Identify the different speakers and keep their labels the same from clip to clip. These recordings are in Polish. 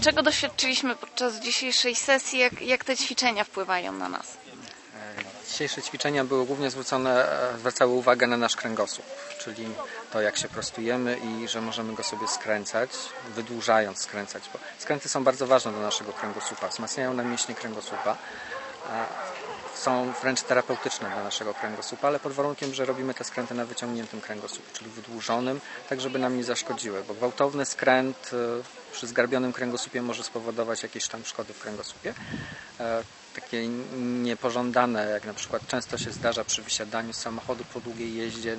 Speaker 1: Czego doświadczyliśmy podczas dzisiejszej sesji? Jak, jak te ćwiczenia wpływają na nas?
Speaker 2: Dzisiejsze ćwiczenia były głównie zwrócone, e, zwracały uwagę na nasz kręgosłup, czyli to jak się prostujemy i że możemy go sobie skręcać, wydłużając skręcać, bo skręty są bardzo ważne dla naszego kręgosłupa, wzmacniają nam mięśnie kręgosłupa, są wręcz terapeutyczne dla naszego kręgosłupa, ale pod warunkiem, że robimy te skręty na wyciągniętym kręgosłupie, czyli wydłużonym, tak żeby nam nie zaszkodziły, bo gwałtowny skręt e, przy zgarbionym kręgosłupie może spowodować jakieś tam szkody w kręgosłupie. E, Takie niepożądane, jak na przykład często się zdarza przy wysiadaniu z samochodu po długiej jeździe,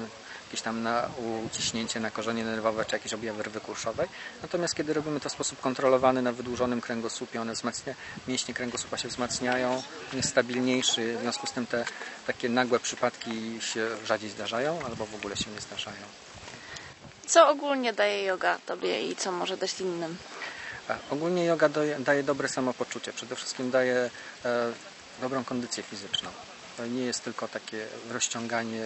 Speaker 2: jakieś tam na uciśnięcie na korzenie nerwowe czy jakieś objawy rwy kurszowej. Natomiast kiedy robimy to w sposób kontrolowany na wydłużonym kręgosłupie, one wzmacnia, mięśnie kręgosłupa się wzmacniają, on jest stabilniejszy, w związku z tym te takie nagłe przypadki się rzadziej zdarzają albo w ogóle się nie zdarzają.
Speaker 1: Co ogólnie daje yoga Tobie i co może dać innym?
Speaker 2: A Ogólnie yoga daje, daje dobre samopoczucie. Przede wszystkim daje e, dobrą kondycję fizyczną. To nie jest tylko takie rozciąganie,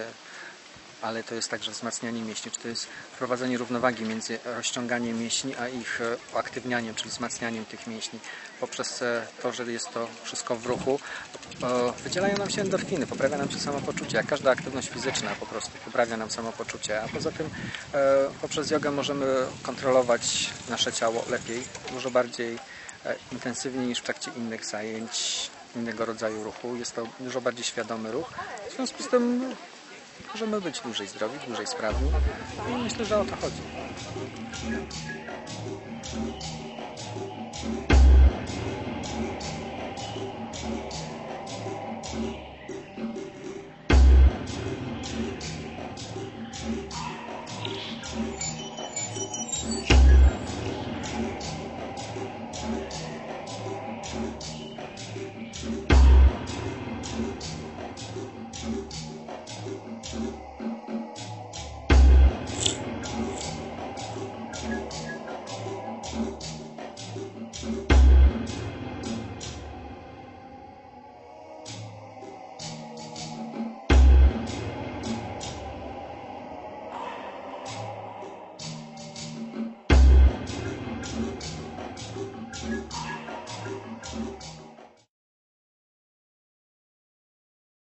Speaker 2: ale to jest także wzmacnianie mięśni. Czy to jest wprowadzenie równowagi między rozciąganiem mięśni, a ich e, uaktywnianiem, czyli wzmacnianiem tych mięśni. Poprzez e, to, że jest to wszystko w ruchu, e, wydzielają nam się endorfiny, poprawia nam się samopoczucie. Jak każda aktywność fizyczna po prostu poprawia nam samopoczucie. A poza tym e, poprzez jogę możemy kontrolować nasze ciało lepiej, dużo bardziej e, intensywniej niż w trakcie innych zajęć, innego rodzaju ruchu. Jest to dużo bardziej świadomy ruch. W związku z tym możemy być dłużej zdrowi, dłużej sprawni i myślę, że o to chodzi. Thank you. Thank you.